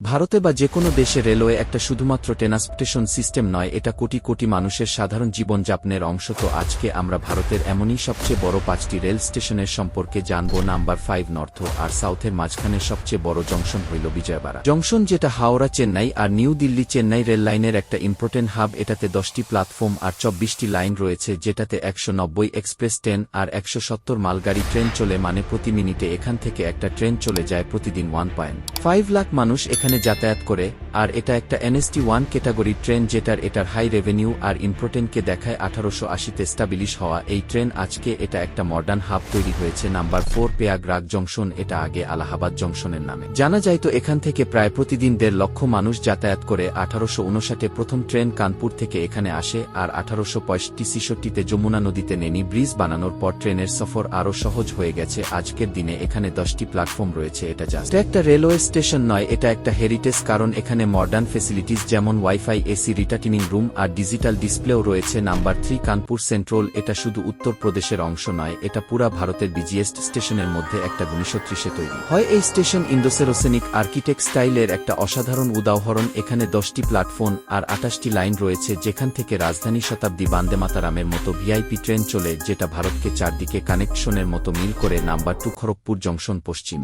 ভারতে বা যে কোনো দেশে রেলওয়ে একটা শুধুমাত্র ট্রান্সপোর্টেশন সিস্টেম নয়, এটা কোটি কোটি মানুষের সাধারণ জীবনযাপনের অংশ। তো আজকে আমরা ভারতের এমনই সবচেয়ে বড় পাঁচটি রেল স্টেশনের সম্পর্কে জানব। নাম্বার ফাইভ নর্থ আর সাউথের মাঝখানে সবচেয়ে বড় জংশন হইল বিজয়বাড়া। জংশন যেটা হাওড়া, চেন্নাই আর নিউ দিল্লি, চেন্নাই রেল লাইনের একটা ইম্পর্টেন্ট হাব এটাতে দশটি প্ল্যাটফর্ম আর চব্বিশটি লাইন রয়েছে, যেটাতে একশো নব্বই এক্সপ্রেস ট্রেন আর একশো সত্তর মালগাড়ি ট্রেন চলে মানে প্রতি মিনিটে এখান থেকে একটা ট্রেন চলে যায় প্রতিদিন ওয়ান পয়েন্ট ফাইভ লাখ মানুষ এখানে যাতায়াত করে আর এটা একটা এনএসটি ওয়ান ক্যাটাগরি ট্রেন যেটার এটার হাই রেভিনিউ আর ইম্পর্টেন্টকে দেখায় আঠারোশো আশিতে স্টাবলিশ হওয়া। এই ট্রেন আজকে এটা একটা মডার্ন হাব তৈরি হয়েছে। নাম্বার ফোর পেয়াগ্রাগ জংশন, এটা আগে আলাহাবাদ জংশনের নামে। জানা যায় তো এখান থেকে প্রায় প্রতিদিন দেড় লক্ষ মানুষ যাতায়াত করে। আঠারোশো উনষাটে প্রথম ট্রেন কানপুর থেকে এখানে আসে আর আঠারোশো পঁয়ষট্টি ছিষট্টিতে যমুনা নদীতে নেনি ব্রিজ বানানোর পর ট্রেনের সফর আরও সহজ হয়ে গেছে। আজকের দিনে এখানে দশটি প্ল্যাটফর্ম রয়েছে। এটা জাস্ট। একটা রেলওয়ে স্টেশন নয়, এটা একটা হেরিটেজ, কারণ এখানে মডার্ন ফেসিলিটিস যেমন ওয়াইফাই এসি রিটার্টিনিং রুম আর ডিজিটাল ডিসপ্লেও রয়েছে। নাম্বার থ্রি কানপুর সেন্ট্রাল এটা শুধু উত্তরপ্রদেশের অংশ নয়, এটা পুরা ভারতের বিজিএস্ট স্টেশনের মধ্যে একটা উনিশশো ত্রিশে তৈরি। হয় এই স্টেশন ইন্দোসেরোসেনিক আর্কিটেক্ট স্টাইলের একটা অসাধারণ উদাহরণ। এখানে দশটি প্ল্যাটফর্ম আর আটাশটি লাইন রয়েছে, যেখান থেকে রাজধানী শতাব্দী বান্দে মাতারামের মতো ভিআইপি ট্রেন চলে, যেটা ভারতকে চারদিকে কানেকশনের মতো মিল করে নাম্বার টু খড়গপুর জংশন পশ্চিম।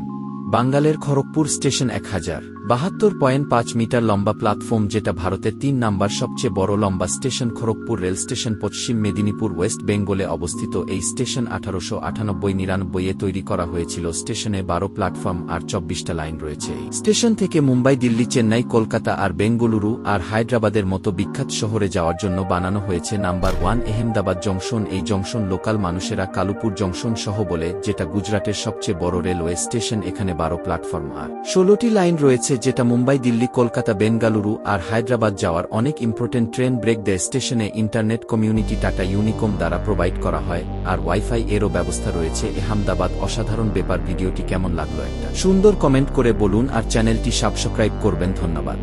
বাঙ্গালের খড়গপুর স্টেশন এক হাজার। বাহাত্তর পয়েন্ট পাঁচ মিটার লম্বা প্ল্যাটফর্ম যেটা ভারতের তিন নাম্বার সবচেয়ে বড় লম্বা স্টেশন খড়গপুর রেল স্টেশন পশ্চিম মেদিনীপুর ওয়েস্ট বেঙ্গলে অবস্থিত এই স্টেশন আঠারোশো আটানব্বই নিরানব্বই এ তৈরি করা হয়েছিল। স্টেশনে বারো প্ল্যাটফর্ম আর চব্বিশটা লাইন রয়েছে। স্টেশন থেকে মুম্বাই, দিল্লি, চেন্নাই, কলকাতা আর বেঙ্গালুরু আর হায়দ্রাবাদের মতো বিখ্যাত শহরে যাওয়ার জন্য বানানো হয়েছে নাম্বার ওয়ান এহেমদাবাদ জংশন। এই জংশন লোকাল মানুষেরা কালুপুর জংশন সহ বলে, যেটা গুজরাটের সবচেয়ে বড় রেলওয়ে স্টেশন, এখানে বারো প্ল্যাটফর্ম আর ষোলোটি লাইন রয়েছে, যেটা মুম্বাই, দিল্লি, কলকাতা বেঙ্গালুরু আর হায়দ্রাবাদ যাওয়ার অনেক ইম্পর্টেন্ট ট্রেন ব্রেক দেয় স্টেশনে ইন্টারনেট কমিউনিটি টাটা ইউনিকম দ্বারা প্রোভাইড করা হয়, আর ওয়াইফাই এরও ব্যবস্থা রয়েছে। এহামদাবাদ অসাধারণ ব্যাপার, ভিডিওটি কেমন লাগল একটা? সুন্দর কমেন্ট করে বলুন, আর চ্যানেলটি সাবস্ক্রাইব করবেন, ধন্যবাদ।